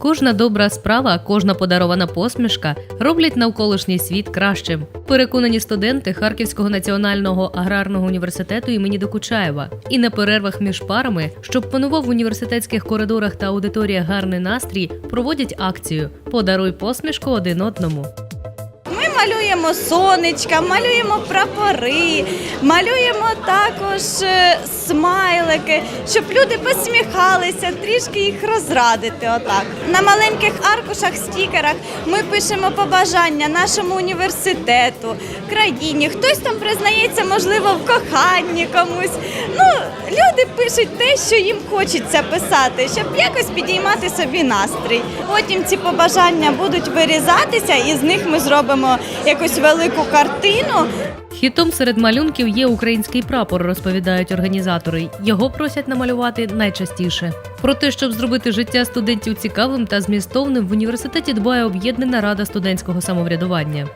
Кожна добра справа, кожна подарована посмішка роблять навколишній світ кращим. Переконані студенти Харківського національного аграрного університету імені Докучаєва. І на перервах між парами, щоб панував в університетських коридорах та аудиторіях гарний настрій, проводять акцію Подаруй посмішку один одному. Малюємо сонечка, малюємо прапори, малюємо також е, смайлики, щоб люди посміхалися, трішки їх розрадити. Отак на маленьких аркушах, стікерах ми пишемо побажання нашому університету, країні. Хтось там признається, можливо, в коханні комусь. Ну люди пишуть те, що їм хочеться писати, щоб якось підіймати собі настрій. Потім ці побажання будуть вирізатися, і з них ми зробимо якусь велику картину. Хітом серед малюнків є український прапор, розповідають організатори. Його просять намалювати найчастіше. Про те, щоб зробити життя студентів цікавим та змістовним, в університеті дбає об'єднана рада студентського самоврядування.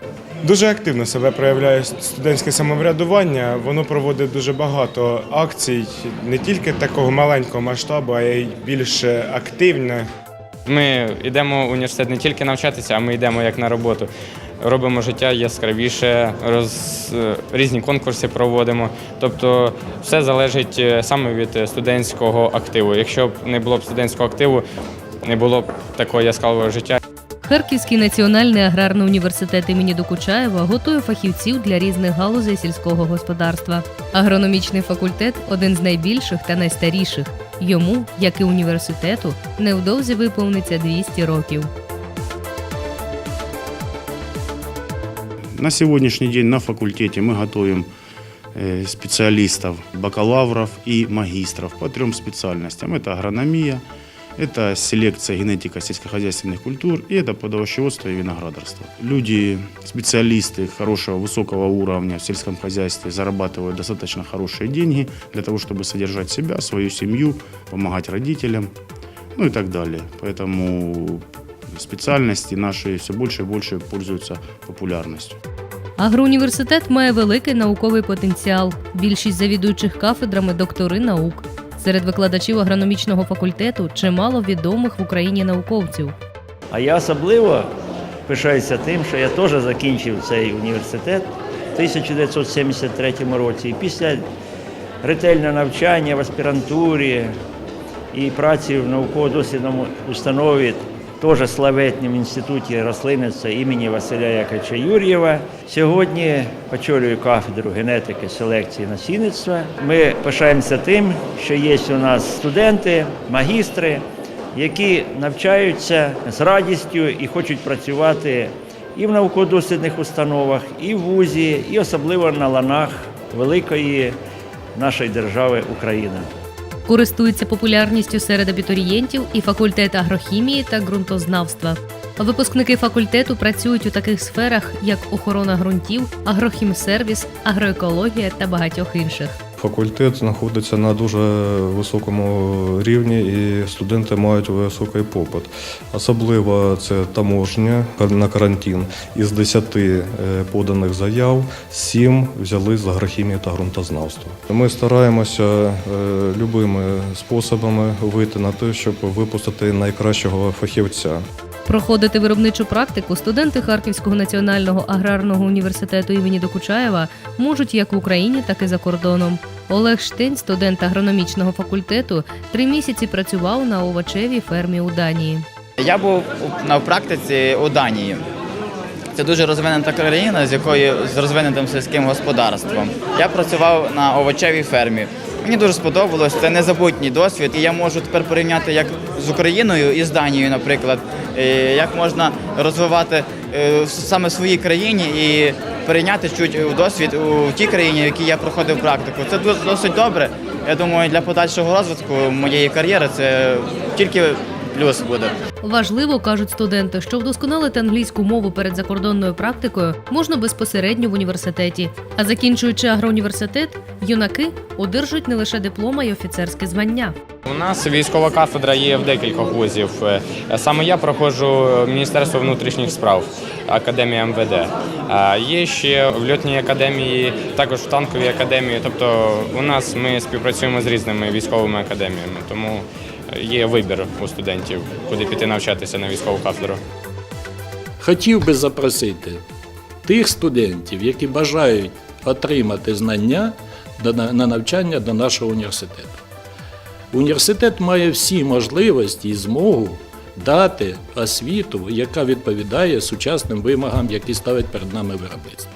Дуже активно себе проявляє студентське самоврядування. Воно проводить дуже багато акцій, не тільки такого маленького масштабу, а й більш активне. Ми йдемо в університет не тільки навчатися, а ми йдемо як на роботу. Робимо життя яскравіше, роз, е, різні конкурси проводимо. Тобто все залежить е, саме від студентського активу. Якщо б не було б студентського активу, не було б такого яскравого життя. Харківський національний аграрний університет імені Докучаєва готує фахівців для різних галузей сільського господарства. Агрономічний факультет один з найбільших та найстаріших. Йому, як і університету, невдовзі виповниться 200 років. На сегодняшний день на факультете мы готовим э, специалистов, бакалавров и магистров по трем специальностям. Это агрономия, это селекция, генетика сельскохозяйственных культур и это плодовощеводство и виноградарство. Люди, специалисты хорошего, высокого уровня в сельском хозяйстве зарабатывают достаточно хорошие деньги для того, чтобы содержать себя, свою семью, помогать родителям, ну и так далее. Поэтому специальности наши все больше и больше пользуются популярностью. Агроуніверситет має великий науковий потенціал. Більшість завідуючих кафедрами доктори наук. Серед викладачів агрономічного факультету чимало відомих в Україні науковців. А я особливо пишаюся тим, що я теж закінчив цей університет в 1973 році. І після ретельного навчання в аспірантурі і праці в науково-дослідному установі, теж славетнім інституті рослинництва імені Василя Яковлевича Юр'єва. Сьогодні очолюю кафедру генетики, селекції насінництва. Ми пишаємося тим, що є у нас студенти, магістри, які навчаються з радістю і хочуть працювати і в науково-дослідних установах, і в вузі, і особливо на ланах великої нашої держави Україна. Користується популярністю серед абітурієнтів і факультет агрохімії та ґрунтознавства. Випускники факультету працюють у таких сферах, як охорона ґрунтів, агрохімсервіс, агроекологія та багатьох інших. Факультет знаходиться на дуже високому рівні, і студенти мають високий попит. Особливо це таможня на карантин. Із 10 е, поданих заяв 7 взяли з агрохімії та ґрунтознавства. Ми стараємося е, любими способами вийти на те, щоб випустити найкращого фахівця. Проходити виробничу практику студенти Харківського національного аграрного університету імені Докучаєва можуть як в Україні, так і за кордоном. Олег Штень, студент агрономічного факультету, три місяці працював на овочевій фермі у Данії. Я був на практиці у Данії. Це дуже розвинена країна, з якою з розвиненим сільським господарством. Я працював на овочевій фермі. Мені дуже сподобалось, це незабутній досвід. І я можу тепер порівняти як з Україною і з Данією, наприклад, е, як можна розвивати е, саме в своїй країні і перейняти чуть досвід у тій країні, в якій я проходив практику. Це досить добре. Я думаю, для подальшого розвитку моєї кар'єри це тільки плюс буде. Важливо, кажуть студенти, що вдосконалити англійську мову перед закордонною практикою можна безпосередньо в університеті. А закінчуючи агроуніверситет, юнаки одержують не лише диплома й офіцерське звання. У нас військова кафедра є в декількох вузів. Е, Саме я проходжу Міністерство внутрішніх справ, Академія МВД. А Є ще в льотній академії, також в танковій академії. Тобто у нас ми співпрацюємо з різними військовими академіями. Тому є вибір у студентів, куди піти навчатися на військову кафедру. Хотів би запросити тих студентів, які бажають отримати знання на навчання до нашого університету. Університет має всі можливості і змогу дати освіту, яка відповідає сучасним вимогам, які ставить перед нами виробництво.